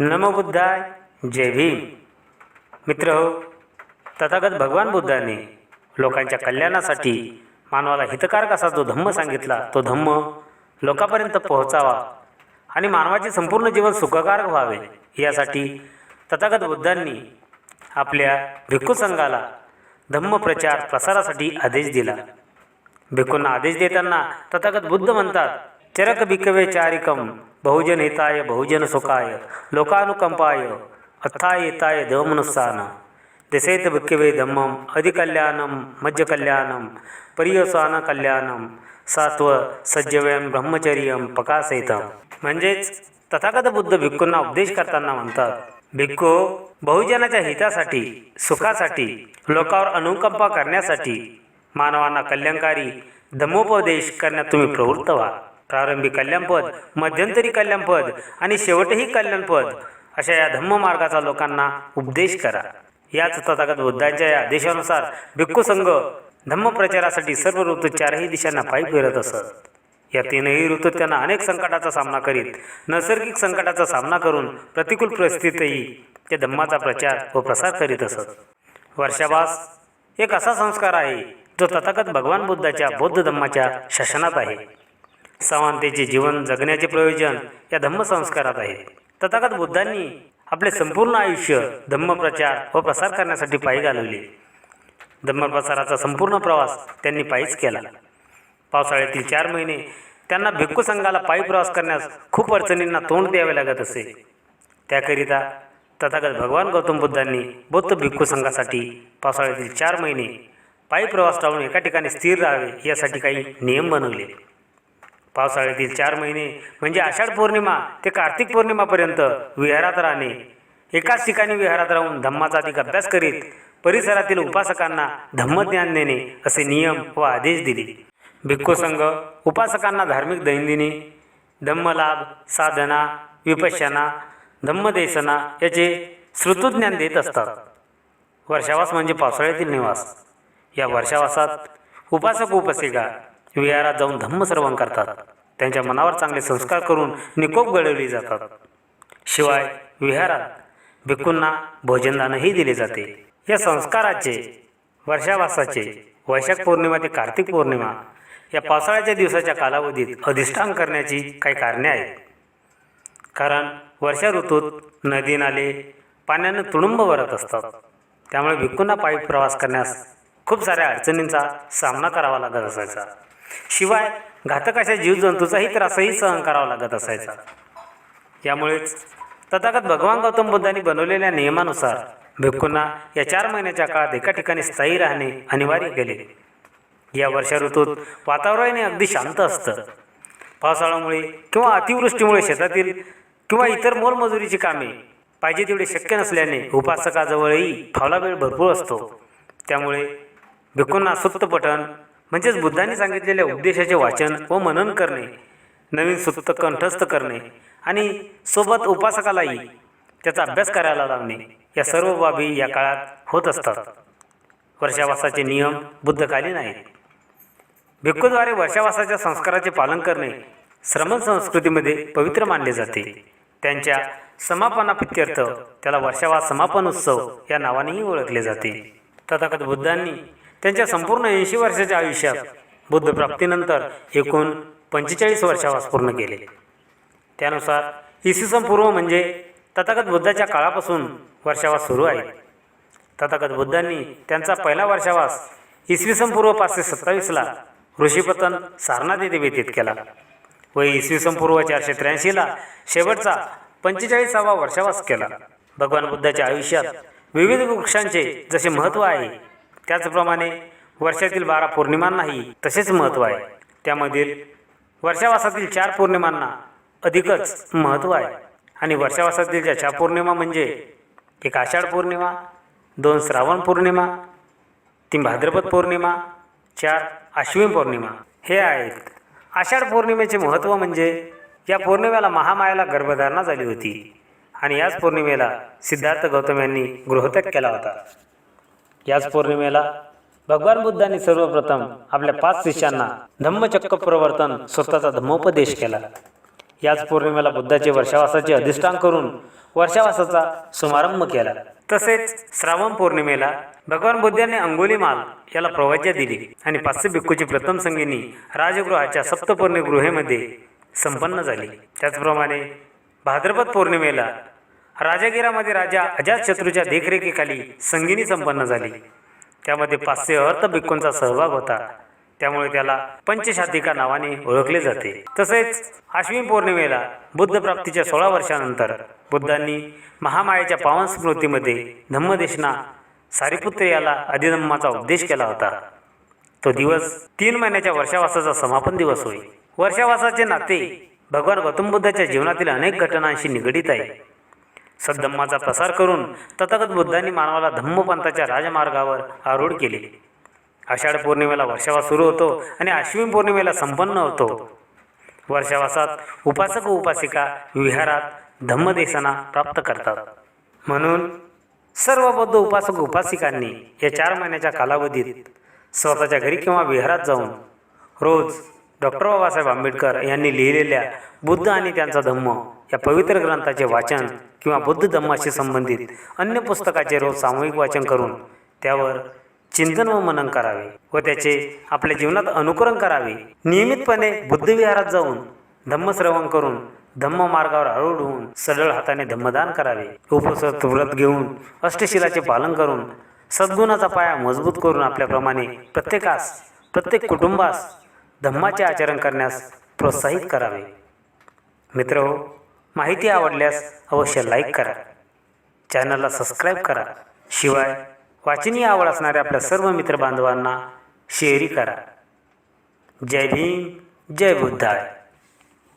नमो बुद्धाय जय भीम. मित्र हो तथागत भगवान बुद्धाने लोकांच्या कल्याणासाठी मानवाला हितकारक असा जो धम्म सांगितला तो धम्म लोकांपर्यंत पोहोचावा आणि मानवाचे संपूर्ण जीवन सुखकारक व्हावे यासाठी तथागत बुद्धांनी आपल्या भिक्खू संघाला धम्म प्रचार प्रसारासाठी आदेश दिला. भिक्खूंना आदेश देताना तथागत बुद्ध म्हणतात चरक भिक्कवे चारिकम. बहुजन हिताय बहुजन सुखाय लोकानुकंपाय अथाय येताय देवमनुस्सान. दिसेत भिक्खवे धम्मम अधिकल्याणम मज्जकल्याणम परियसान कल्याणम सात्व सज्जव्यम ब्रह्मचर्यम पकासहितम म्हणजेच तथागत बुद्ध भिक्खूंना उपदेश करताना म्हणतात भिक्खू बहुजनाच्या हितासाठी सुखासाठी लोकांवर अनुकंपा करण्यासाठी मानवांना कल्याणकारी धम्मोपदेश करण्यात तुम्ही प्रवृत्त व्हा. प्रारंभी कल्याणपद मध्यंतरी कल्याणपद आणि शेवटही कल्याणपद अशा या धम्म मार्गाचा लोकांना उपदेश करा. याच तथागत बुद्धांच्या या आदेशानुसार भिक्खू संघ धम्म प्रचारासाठी सर्व ऋतू चारही दिशांना पायी फिरत असत. या तीनही ऋतूत त्यांना अनेक संकटाचा सामना करीत नैसर्गिक संकटाचा सामना करून प्रतिकूल परिस्थितीतही ते धम्माचा प्रचार व प्रसार करीत असत. वर्षावास एक असा संस्कार आहे जो तथागत भगवान बुद्धाच्या बौद्ध धम्माच्या शासनात आहे. समानतेचे जीवन जगण्याचे प्रयोजन या धम्मसंस्कारात आहे तथागत बुद्धांनी आपले संपूर्ण आयुष्य धम्मप्रचार व प्रसार करण्यासाठी पायी घालवले. धम्मप्रसाराचा संपूर्ण प्रवास त्यांनी पायीच केला. पावसाळ्यातील चार महिने त्यांना भिक्खू संघाला पायी प्रवास करण्यास खूप अडचणींना तोंड द्यावे लागत असे. त्याकरिता तथागत भगवान गौतम बुद्धांनी बौद्ध भिक्खू संघासाठी पावसाळ्यातील चार महिने पायी प्रवास टाळून एका ठिकाणी स्थिर राहावे यासाठी काही नियम बनवले. पावसाळ्यातील चार महिने म्हणजे आषाढ पौर्णिमा ते कार्तिक पौर्णिमापर्यंत विहारात राहणे. एकाच ठिकाणी विहारात राहून धम्माचा अधिक अभ्यास करीत परिसरातील उपासकांना धम्मज्ञान देणे असे नियम व आदेश दिले. भिक्खू संघ उपासकांना धार्मिक दैनंदिनी धम्मलाभ साधना विपश्यना धम्मदेसना याचे श्रुतज्ञान देत असतात. वर्षावास म्हणजे पावसाळ्यातील निवास. या वर्षावासात उपासक उपासिका विहारात जाऊन धम्मसर्वण करतात. त्यांच्या मनावर चांगले संस्कार करून निकोप घडवली जातात. शिवाय विहारात भिक्खूंना भोजनदानही दिले जाते. या संस्काराचे वर्षावासाचे वैशाख पौर्णिमा ते कार्तिक पौर्णिमा या पावसाळ्याच्या दिवसाच्या कालावधीत अधिष्ठान करण्याची काही कारणे आहेत. कारण वर्षा ऋतूत नदी नाले पाण्यानं तुडुंब भरत असतात. त्यामुळे भिक्खूंना पायी प्रवास करण्यास खूप साऱ्या अडचणींचा सामना करावा लागत असायचा. शिवाय घातक अशा जीवजंतूचाही त्रासही सहन करावा लागत असायचा. यामुळेच तथागत भगवान गौतम बुद्धांनी बनवलेल्या नियमानुसार भिक्खूंना या चार महिन्याच्या काळात एका ठिकाणी स्थायी राहणे अनिवार्य केले. या वर्षा ऋतूत वातावरणही अगदी शांत असतं. पावसाळ्यामुळे किंवा अतिवृष्टीमुळे शेतातील किंवा इतर मोलमजुरीची कामे पाहिजे तेवढे शक्य नसल्याने उपासकाजवळही फावला वेळ भरपूर असतो. त्यामुळे भिक्खूंना सुत्त पठण म्हणजेच बुद्धांनी सांगितलेल्या उपदेशाचे वाचन व मनन करणे नवीन सुत्त कंठस्थ करणे आणि सोबत उपासकालाही त्याचा अभ्यास करायला लावणे या सर्व बाबी या काळात होत असतात. वर्षावासाचे नियम बुद्धकालीन आहेत. भिक्खूद्वारे वर्षावासाच्या संस्काराचे पालन करणे श्रमण संस्कृतीमध्ये पवित्र मानले जाते. त्यांच्या समापनाप्रित्यर्थ त्याला वर्षावास समापन उत्सव या नावानेही ओळखले जाते. तथागत बुद्धांनी त्यांच्या संपूर्ण ऐंशी वर्षाच्या आयुष्यात बुद्ध प्राप्तीनंतर एकूण पंचेचाळीस वर्षावास पूर्ण केले. त्यानुसार इसवी सन पूर्व म्हणजे तथागत बुद्धाच्या काळापासून वर्षावास सुरू आहे. तथागत बुद्धांनी त्यांचा पहिला वर्षावास इसवी सन पूर्व पाचशे सत्तावीसला ऋषीपतन सारनाथ येथे व्यतीत केला व इसवी सन पूर्व चारशे त्र्याऐंशीला शेवटचा पंचेचाळीसावा वर्षावास केला. भगवान बुद्धाच्या आयुष्यात विविध वृक्षांचे जसे महत्त्व आहे त्याचप्रमाणे वर्षातील बारा पौर्णिमांनाही तसेच महत्त्व आहे. त्यामधील वर्षावासातील चार पौर्णिमांना अधिकच महत्त्व आहे. आणि वर्षावासातील ज्या चार पौर्णिमा म्हणजे एक आषाढ पौर्णिमा दोन श्रावण पौर्णिमा तीन भाद्रपद पौर्णिमा चार अश्विन पौर्णिमा. हे आहेत. आषाढ पौर्णिमेचे महत्त्व म्हणजे या पौर्णिमेला महामायाला गर्भधारणा झाली होती. आणि याच पौर्णिमेला सिद्धार्थ गौतम यांनी गृहत्याग केला होता. याच पौर्णिमेला भगवान बुद्धांनी सर्वप्रथम आपल्या पाच शिष्यांना धम्मचक्र प्रवर्तन स्वतःचा धम्मोपदेश केला. याच पौर्णिमेला बुद्धाचे वर्षावासाचे अधिष्ठान करून वर्षावासाचा समारंभ केला. तसेच श्रावण पौर्णिमेला भगवान बुद्धांनी अंगुलीमाल याला प्रवज्या दिली आणि पाचशे भिक्खूची प्रथम संगिनी राजगृहाच्या सप्तपूर्णी गृहेमध्ये संपन्न झाली. त्याचप्रमाणे भाद्रपद पौर्णिमेला राजागिरामध्ये राजा अजातशत्रूच्या देखरेखीखाली संगिनी संपन्न झाली. त्यामध्ये पाचशे अर्थ भिक्खूंचा सहभाग होता. त्यामुळे त्याला पंचशातिका नावाने ओळखले जाते. तसेच आश्विन पौर्णिमेला बुद्ध प्राप्तीच्या सोळा वर्षानंतर बुद्धांनी महामायाच्या पावन स्मृतीमध्ये धम्मदेशना सारीपुत्र याला अधिधम्माचा उपदेश केला होता. तो दिवस तीन महिन्याच्या वर्षावासाचा समापन दिवस होय. वर्षावासाचे नाते भगवान गौतम बुद्धाच्या जीवनातील अनेक घटनांशी निगडीत आहे. सद्धम्माचा प्रसार करून तथागत बुद्धांनी मानवाला धम्मपंथाच्या राजमार्गावर आरूढ केले. आषाढ पौर्णिमेला वर्षावास सुरू होतो आणि अश्विन पौर्णिमेला संपन्न होतो. वर्षावासात उपासक उपासिका विहारात धम्मदेशना प्राप्त करतात. म्हणून सर्व बौद्ध उपासक उपासिकांनी या चार महिन्याच्या कालावधीत स्वतःच्या घरी किंवा विहारात जाऊन रोज डॉक्टर बाबासाहेब आंबेडकर यांनी लिहिलेल्या बुद्ध आणि त्यांचा धम्म या पवित्र ग्रंथाचे वाचन किंवा बुद्ध धम्माशी संबंधित अन्य पुस्तकाचे रोज सामूहिक वाचन करून त्यावर चिंतन व मनन करावे व त्याचे आपल्या जीवनात अनुकरण करावे. नियमितपणे बुद्धविहारात जाऊन धम्मश्रवण करून धम्म मार्गावर आरूढ होऊन सरळ हाताने धम्मदान करावे. उपसत व्रत घेऊन अष्टशिलाचे पालन करून सद्गुणाचा पाया मजबूत करून आपल्याप्रमाणे प्रत्येकास प्रत्येक कुटुंबास धम्माचे आचरण करण्यास प्रोत्साहित करावे. मित्र हो माहिती आवडल्यास अवश्य लाईक करा. चॅनलला सबस्क्राईब करा. शिवाय वाचनीय आवड असणाऱ्या आपल्या सर्व मित्रबांधवांना शेअरी करा. जय भीम जय बुद्धाय